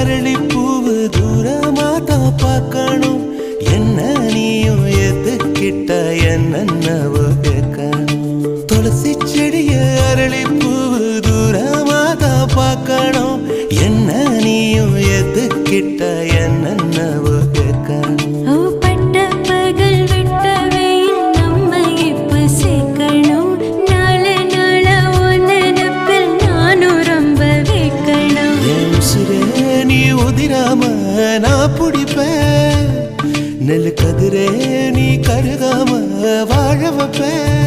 அரளி பூவு தூரமா தான் பார்க்கணும் என்ன நீயும் எதுக்கிட்ட என்னென்னவோ கேட்கணும். துளசி செடிய அரளி நீ நான் பிடிப்பேன். நெல் கதிரே நீ கருகாம வாழ வைப்பேன்.